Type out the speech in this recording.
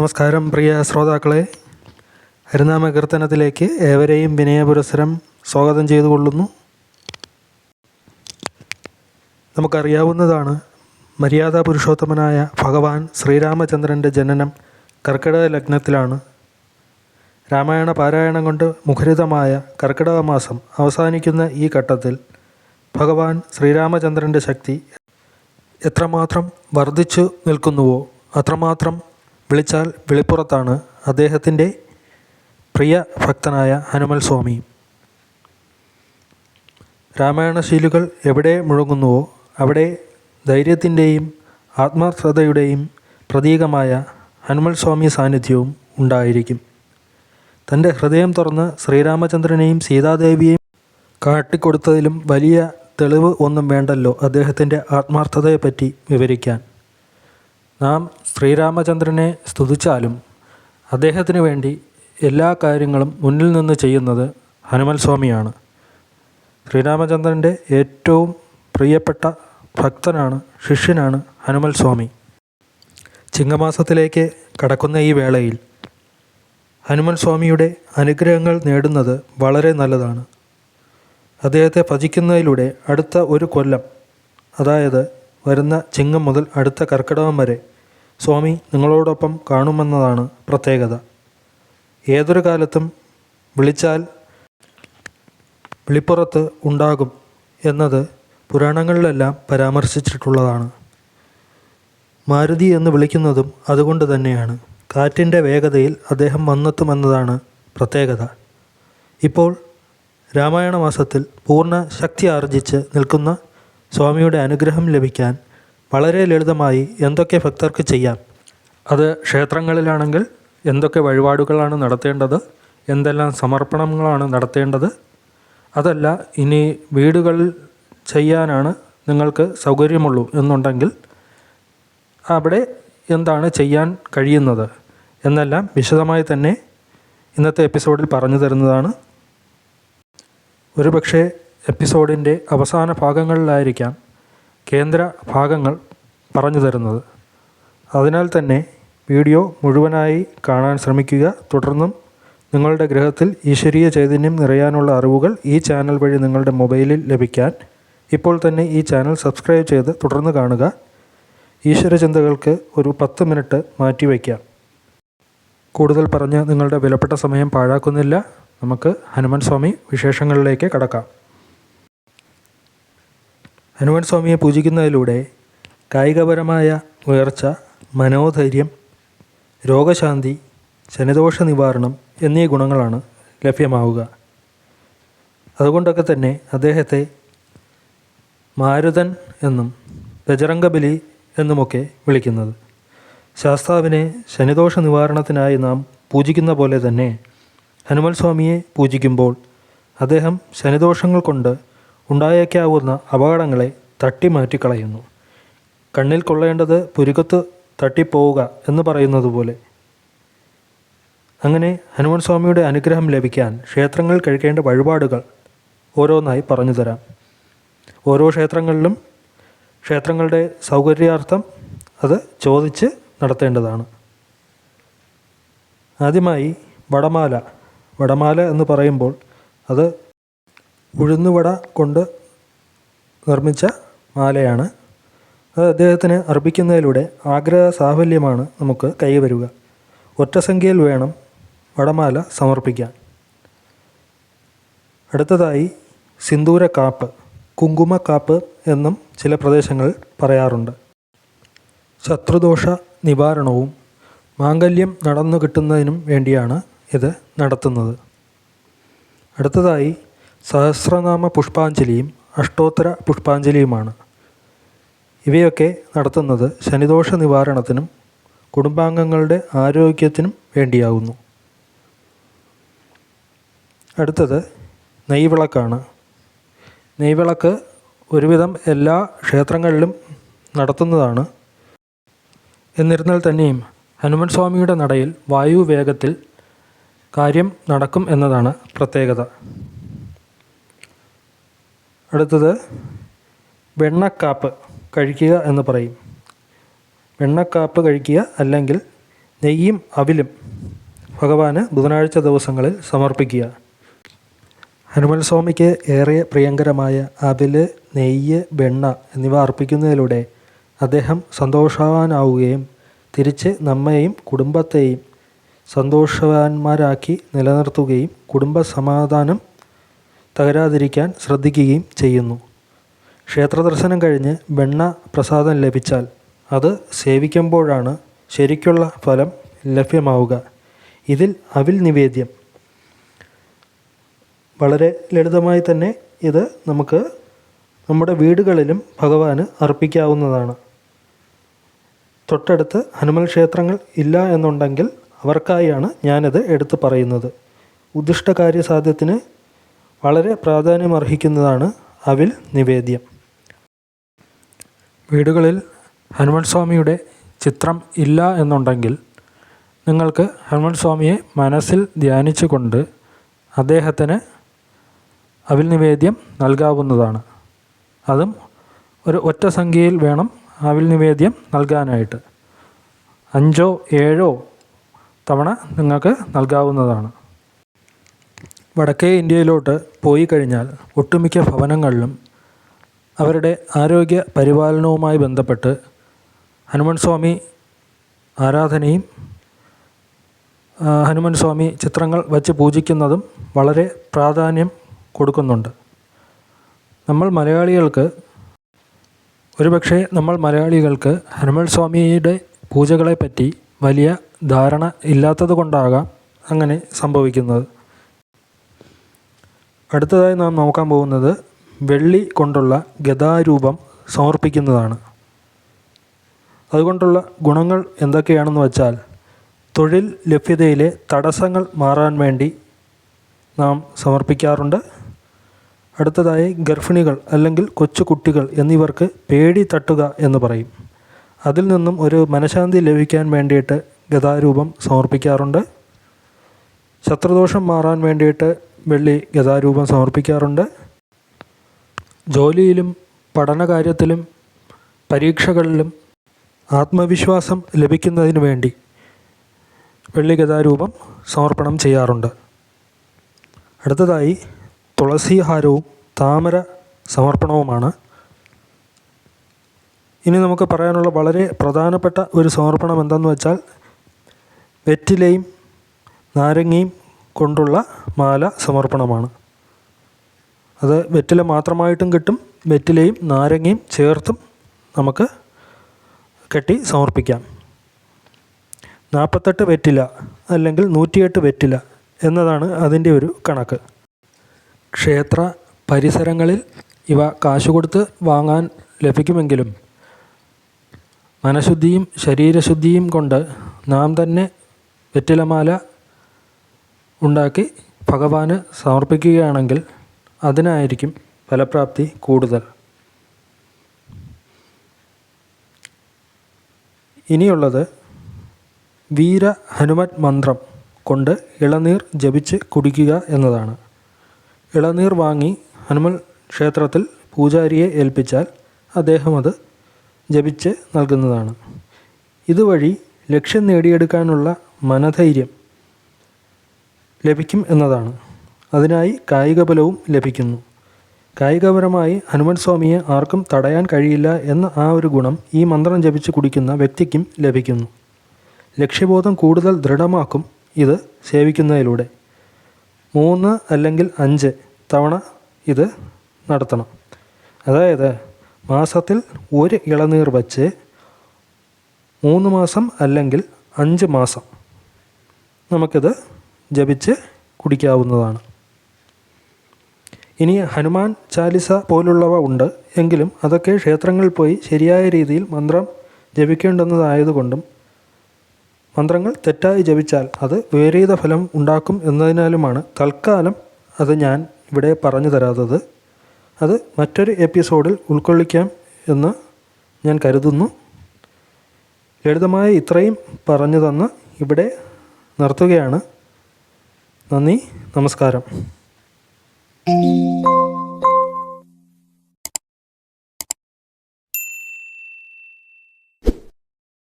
നമസ്കാരം പ്രിയ ശ്രോതാക്കളെ. ഹരിനാമ കീർത്തനത്തിലേക്ക് ഏവരെയും വിനയപുരസരം സ്വാഗതം ചെയ്തു കൊള്ളുന്നു നമുക്കറിയാവുന്നതാണ് മര്യാദ പുരുഷോത്തമനായ ഭഗവാൻ ശ്രീരാമചന്ദ്രന്റെ ജനനം കർക്കിടക ലഗ്നത്തിലാണ്. രാമായണ പാരായണം കൊണ്ട് മുഖരിതമായ കർക്കിടക മാസം അവസാനിക്കുന്ന ഈ ഘട്ടത്തിൽ ഭഗവാൻ ശ്രീരാമചന്ദ്രന്റെ ശക്തി എത്രമാത്രം വർദ്ധിച്ചു നിൽക്കുന്നുവോ അത്രമാത്രം വിളിച്ചാൽ വിളിപ്പുറത്താണ് അദ്ദേഹത്തിന്റെ പ്രിയ ഭക്തനായ ഹനുമൽ സ്വാമി. രാമായണശീലുകൾ എവിടെ മുഴങ്ങുന്നുവോ അവിടെ ധൈര്യത്തിന്റെയും ആത്മാർത്ഥതയുടെയും പ്രതീകമായ ഹനുമൽ സ്വാമി സാന്നിധ്യവും ഉണ്ടായിരിക്കും. തന്റെ ഹൃദയം തുറന്ന് ശ്രീരാമചന്ദ്രനെയും സീതാദേവിയെയും കാട്ടിക്കൊടുത്തതിലും വലിയ തെളിവ് ഒന്നും വേണ്ടല്ലോ അദ്ദേഹത്തിന്റെ ആത്മാർത്ഥതയെപ്പറ്റി വിവരിക്കാൻ. നാം ശ്രീരാമചന്ദ്രനെ സ്തുതിച്ചാലും അദ്ദേഹത്തിന് വേണ്ടി എല്ലാ കാര്യങ്ങളും മുന്നിൽ നിന്ന് ചെയ്യുന്നത് ഹനുമൽ സ്വാമിയാണ്. ശ്രീരാമചന്ദ്രന്റെ ഏറ്റവും പ്രിയപ്പെട്ട ഭക്തനാണ് ശിഷ്യനാണ് ഹനുമൽ സ്വാമി. ചിങ്ങമാസത്തിലേക്ക് കടക്കുന്ന ഈ വേളയിൽ ഹനുമൽ സ്വാമിയുടെ അനുഗ്രഹങ്ങൾ നേടുന്നത് വളരെ നല്ലതാണ്. അദ്ദേഹത്തെ ഭജിക്കുന്നതിലൂടെ അടുത്ത ഒരു കൊല്ലം അതായത് വരുന്ന ചിങ്ങം മുതൽ അടുത്ത കർക്കിടകം വരെ സ്വാമി നിങ്ങളോടൊപ്പം കാണുമെന്നതാണ് പ്രത്യേകത. ഏതൊരു കാലത്തും വിളിച്ചാൽ വിളിപ്പുറത്ത് ഉണ്ടാകും എന്നത് പുരാണങ്ങളിലെല്ലാം പരാമർശിച്ചിട്ടുള്ളതാണ്. മാരുതി എന്ന് വിളിക്കുന്നതും അതുകൊണ്ട് തന്നെയാണ്. കാറ്റിന്റെ വേഗതയിൽ അദ്ദേഹം വന്നെത്തുമെന്നതാണ് പ്രത്യേകത. ഇപ്പോൾ രാമായണ മാസത്തിൽ പൂർണ ശക്തി ആർജിച്ച് നിൽക്കുന്ന സ്വാമിയുടെ അനുഗ്രഹം ലഭിക്കാൻ വളരെ ലളിതമായി എന്തൊക്കെ ഭക്തർക്ക് ചെയ്യാം? അത് ക്ഷേത്രങ്ങളിലാണെങ്കിൽ എന്തൊക്കെ വഴിപാടുകളാണ് നടത്തേണ്ടത്? എന്തെല്ലാം സമർപ്പണങ്ങളാണ് നടത്തേണ്ടത്? അതല്ല ഇനി വീടുകളിൽ ചെയ്യാനാണ് നിങ്ങൾക്ക് സൗകര്യമുള്ളൂ എന്നുണ്ടെങ്കിൽ അവിടെ എന്താണ് ചെയ്യാൻ കഴിയുന്നത്? എന്നെല്ലാം വിശദമായി തന്നെ ഇന്നത്തെ എപ്പിസോഡിൽ പറഞ്ഞു തരുന്നതാണ്. ഒരുപക്ഷെ എപ്പിസോഡിന്റെ അവസാന ഭാഗങ്ങളിലായിരിക്കാം. കേന്ദ്ര ഭാഗങ്ങൾ പറഞ്ഞു തരുന്നത്. അതിനാൽ തന്നെ വീഡിയോ മുഴുവനായി കാണാൻ ശ്രമിക്കുക. തുടർന്നും നിങ്ങളുടെ ഗ്രഹത്തിൽ ഈശ്വരീയ ചൈതന്യം നിറയാനുള്ള അറിവുകൾ ഈ ചാനൽ വഴി നിങ്ങളുടെ മൊബൈലിൽ ലഭിക്കാൻ ഇപ്പോൾ തന്നെ ഈ ചാനൽ സബ്സ്ക്രൈബ് ചെയ്ത് തുടർന്ന് കാണുക. ഈശ്വര ചിന്തകൾക്ക് ഒരു പത്ത് മിനിറ്റ് മാറ്റിവയ്ക്കാം കൂടുതൽ പറഞ്ഞ് നിങ്ങളുടെ വിലപ്പെട്ട സമയം പാഴാക്കുന്നില്ല. നമുക്ക് ഹനുമാൻ സ്വാമി വിശേഷങ്ങളിലേക്ക് കടക്കാം. ഹനുമാൻ സ്വാമിയെ പൂജിക്കുന്നതിലൂടെ കായികപരമായ ഉയർച്ച മനോധൈര്യം രോഗശാന്തി ശനിദോഷ നിവാരണം എന്നീ ഗുണങ്ങളാണ് ലഭ്യമാവുക. അതുകൊണ്ടൊക്കെ തന്നെ അദ്ദേഹത്തെ മാരുതൻ എന്നും ബജറംഗബലി എന്നുമൊക്കെ വിളിക്കുന്നത്. ശാസ്താവിനെ ശനിദോഷ നിവാരണത്തിനായി നാം പൂജിക്കുന്ന പോലെ തന്നെ ഹനുമൽ സ്വാമിയെ പൂജിക്കുമ്പോൾ അദ്ദേഹം ശനിദോഷങ്ങൾ കൊണ്ട് ഉണ്ടായേക്കാവുന്ന അപകടങ്ങളെ തട്ടിമാറ്റിക്കളയുന്നു. കണ്ണിൽ കൊള്ളേണ്ടത് പുരുക്കത്ത് തട്ടിപ്പോവുക എന്ന് പറയുന്നത് പോലെ അങ്ങനെ ഹനുമാൻ സ്വാമിയുടെ അനുഗ്രഹം ലഭിക്കാൻ ക്ഷേത്രങ്ങൾ കഴിക്കേണ്ട വഴിപാടുകൾ ഓരോന്നായി പറഞ്ഞു തരാം. ഓരോ ക്ഷേത്രങ്ങളിലും ക്ഷേത്രങ്ങളുടെ സൗകര്യാർത്ഥം അത് ചോദിച്ച് നടത്തേണ്ടതാണ്. ആദ്യമായി വടമാല വടമാല എന്ന് പറയുമ്പോൾ അത് ഉഴുന്നുവട കൊണ്ട് നിർമ്മിച്ച മാലയാണ്. അത് അദ്ദേഹത്തിന് അർപ്പിക്കുന്നതിലൂടെ ആഗ്രഹ സാഫല്യമാണ് നമുക്ക് കൈവരുക. ഒറ്റസംഖ്യയിൽ വേണം വടമാല സമർപ്പിക്കാൻ. അടുത്തതായി സിന്ദൂര കാപ്പ് കുങ്കുമ കാപ്പ് എന്നും ചില പ്രദേശങ്ങൾ പറയാറുണ്ട്. ശത്രുദോഷ നിവാരണവും മാംഗല്യം നടന്നു കിട്ടുന്നതിനും വേണ്ടിയാണ് ഇത് നടത്തുന്നത്. അടുത്തതായി സഹസ്രനാമ പുഷ്പാഞ്ജലിയും അഷ്ടോത്തര പുഷ്പാഞ്ജലിയുമാണ്. ഇവയൊക്കെ നടത്തുന്നത് ശനിദോഷ നിവാരണത്തിനും കുടുംബാംഗങ്ങളുടെ ആരോഗ്യത്തിനും വേണ്ടിയാകുന്നു അടുത്തത് നെയ്വിളക്കാണ്. നെയ്വിളക്ക് ഒരുവിധം എല്ലാ ക്ഷേത്രങ്ങളിലും നടത്തുന്നതാണ്. എന്നിരുന്നാൽ തന്നെയും ഹനുമൻ സ്വാമിയുടെ നടയിൽ വായു വേഗത്തിൽ കാര്യം നടക്കും എന്നതാണ് പ്രത്യേകത. അടുത്തത് വെണ്ണക്കാപ്പ് കഴിക്കുക എന്ന് പറയും. വെണ്ണക്കാപ്പ് കഴിക്കുക അല്ലെങ്കിൽ നെയ്യും അവിലും ഭഗവാന് ബുധനാഴ്ച ദിവസങ്ങളിൽ സമർപ്പിക്കുക. ഹനുമൽ സ്വാമിക്ക് ഏറെ പ്രിയങ്കരമായ അവിൽ നെയ്യ് വെണ്ണ എന്നിവ അർപ്പിക്കുന്നതിലൂടെ അദ്ദേഹം സന്തോഷവാനാവുകയും തിരിച്ച് നമ്മെയും കുടുംബത്തെയും സന്തോഷവാന്മാരാക്കി നിലനിർത്തുകയും കുടുംബ സമാധാനം തകരാതിരിക്കാൻ ശ്രദ്ധിക്കുകയും ചെയ്യുന്നു. ക്ഷേത്ര ദർശനം കഴിഞ്ഞ് വെണ്ണ പ്രസാദം ലഭിച്ചാൽ അത് സേവിക്കുമ്പോഴാണ് ശരിക്കുള്ള ഫലം ലഭ്യമാവുക. ഇതിൽ അവിൽ നിവേദ്യം. വളരെ ലളിതമായി തന്നെ ഇത് നമുക്ക് നമ്മുടെ വീടുകളിലും ഭഗവാന് അർപ്പിക്കാവുന്നതാണ്. തൊട്ടടുത്ത് ഹനുമൽ ക്ഷേത്രങ്ങൾ ഇല്ല എന്നുണ്ടെങ്കിൽ അവർക്കായാണ് ഞാനിത് എടുത്തു പറയുന്നത്. ഉദ്ദിഷ്ട സാധ്യത്തിന് വളരെ പ്രാധാന്യമർഹിക്കുന്നതാണ് അവിൽ നിവേദ്യം. വീടുകളിൽ ഹനുമാൻ സ്വാമിയുടെ ചിത്രം ഇല്ല എന്നുണ്ടെങ്കിൽ നിങ്ങൾക്ക് ഹനുമാൻ സ്വാമിയെ മനസ്സിൽ ധ്യാനിച്ചുകൊണ്ട് അദ്ദേഹത്തിന് അവിൽ നിവേദ്യം നൽകാവുന്നതാണ്. അതും ഒരു ഒറ്റ സംഖ്യയിൽ വേണം അവിൽ നിവേദ്യം നൽകാനായിട്ട്. അഞ്ചോ ഏഴോ തവണ നിങ്ങൾക്ക് നൽകാവുന്നതാണ്. വടക്കേ ഇന്ത്യയിലോട്ട് പോയി കഴിഞ്ഞാൽ ഒട്ടുമിക്ക ഭവനങ്ങളിലും അവരുടെ ആരോഗ്യ പരിപാലനവുമായി ബന്ധപ്പെട്ട് ഹനുമാൻ സ്വാമി ആരാധനയും ഹനുമാൻ സ്വാമി ചിത്രങ്ങൾ വച്ച് പൂജിക്കുന്നതും വളരെ പ്രാധാന്യം കൊടുക്കുന്നുണ്ട്. നമ്മൾ മലയാളികൾക്ക് ഒരുപക്ഷെ നമ്മൾ മലയാളികൾക്ക് ഹനുമാൻ സ്വാമിയുടെ പൂജകളെപ്പറ്റി വലിയ ധാരണ ഇല്ലാത്തത് കൊണ്ടാകാം അങ്ങനെ സംഭവിക്കുന്നത്. അടുത്തതായി നാം നോക്കാൻ പോകുന്നത് വെള്ളി കൊണ്ടുള്ള ഗതാരൂപം സമർപ്പിക്കുന്നതാണ്. അതുകൊണ്ടുള്ള ഗുണങ്ങൾ എന്തൊക്കെയാണെന്ന് വച്ചാൽ തൊഴിൽ ലഭ്യതയിലെ തടസ്സങ്ങൾ മാറാൻ വേണ്ടി നാം സമർപ്പിക്കാറുണ്ട്. അടുത്തതായി ഗർഭിണികൾ അല്ലെങ്കിൽ കൊച്ചു കുട്ടികൾ എന്നിവർക്ക് പേടി തട്ടുക എന്ന് പറയും. അതിൽ നിന്നും ഒരു മനഃശാന്തി ലഭിക്കാൻ വേണ്ടിയിട്ട് ഗതാരൂപം സമർപ്പിക്കാറുണ്ട്. ശത്രുദോഷം മാറാൻ വേണ്ടിയിട്ട് വെള്ളി ഗതാരൂപം സമർപ്പിക്കാറുണ്ട്. ജോലിയിലും പഠനകാര്യത്തിലും പരീക്ഷകളിലും ആത്മവിശ്വാസം ലഭിക്കുന്നതിന് വേണ്ടി വെള്ളി ഗതാരൂപം സമർപ്പണം ചെയ്യാറുണ്ട്. അടുത്തതായി തുളസിഹാരവും താമര സമർപ്പണവുമാണ്. ഇനി നമുക്ക് പറയാനുള്ള വളരെ പ്രധാനപ്പെട്ട ഒരു സമർപ്പണം എന്തെന്ന് വെച്ചാൽ വെറ്റിലയും നാരങ്ങയും കൊണ്ടുള്ള മാല സമർപ്പണമാണ്. അത് വെറ്റില മാത്രമായിട്ടും കിട്ടും വെറ്റിലയും നാരങ്ങയും ചേർത്തും നമുക്ക് കെട്ടി സമർപ്പിക്കാം. നാൽപ്പത്തെട്ട് വെറ്റില അല്ലെങ്കിൽ നൂറ്റിയെട്ട് വെറ്റില എന്നതാണ് അതിന്റെ ഒരു കണക്ക്. ക്ഷേത്ര പരിസരങ്ങളിൽ ഇവ കാശ് കൊടുത്ത് വാങ്ങാൻ ലഭിക്കുമെങ്കിലും മനഃശുദ്ധിയും ശരീരശുദ്ധിയും കൊണ്ട് നാം തന്നെ വെറ്റിലമാല ഉണ്ടാക്കി ഭഗവാന് സമർപ്പിക്കുകയാണെങ്കിൽ അതിനായിരിക്കും ഫലപ്രാപ്തി കൂടുതൽ. ഇനിയുള്ളത് വീര ഹനുമത് മന്ത്രം കൊണ്ട് ഇളനീർ ജപിച്ച് കുടിക്കുക എന്നതാണ്. ഇളനീർ വാങ്ങി ഹനുമൽ ക്ഷേത്രത്തിൽ പൂജാരിയെ ഏൽപ്പിച്ചാൽ അദ്ദേഹം അത് ജപിച്ച് നൽകുന്നതാണ്. ഇതുവഴി ലക്ഷ്യം നേടിയെടുക്കാനുള്ള മനധൈര്യം ലഭിക്കും എന്നതാണ്. അതിനായി കായിക ബലവും ലഭിക്കുന്നു. കായികപരമായി ഹനുമൻ സ്വാമിയെ ആർക്കും തടയാൻ കഴിയില്ല എന്ന ആ ഒരു ഗുണം ഈ മന്ത്രം ജപിച്ച് കുടിക്കുന്ന വ്യക്തിക്കും ലഭിക്കുന്നു. ലക്ഷ്യബോധം കൂടുതൽ ദൃഢമാക്കും ഇത് സേവിക്കുന്നതിലൂടെ. മൂന്ന് അല്ലെങ്കിൽ അഞ്ച് തവണ ഇത് നടത്തണം. അതായത് മാസത്തിൽ ഒരു ഇളനീർ വച്ച് മൂന്ന് മാസം അല്ലെങ്കിൽ അഞ്ച് മാസം. നമുക്കിത് ജപിച്ച് കുടിക്കാവുന്നതാണ്. ഇനി ഹനുമാൻ ചാലിസ പോലുള്ളവ ഉണ്ട് എങ്കിലും അതൊക്കെ ക്ഷേത്രങ്ങളിൽ പോയി ശരിയായ രീതിയിൽ മന്ത്രം ജപിക്കേണ്ടുന്നതായതുകൊണ്ടും മന്ത്രങ്ങൾ തെറ്റായി ജപിച്ചാൽ അത് വിപരീത ഫലം ഉണ്ടാക്കും എന്നതിനാലുമാണ് തൽക്കാലം അത് ഞാൻ ഇവിടെ പറഞ്ഞു തരാത്തത്. അത് മറ്റൊരു എപ്പിസോഡിൽ ഉൾക്കൊള്ളിക്കാം എന്ന് ഞാൻ കരുതുന്നു. ലളിതമായി ഇത്രയും പറഞ്ഞു തന്ന് ഇവിടെ നിർത്തുകയാണ്. നന്ദി. നമസ്കാരം.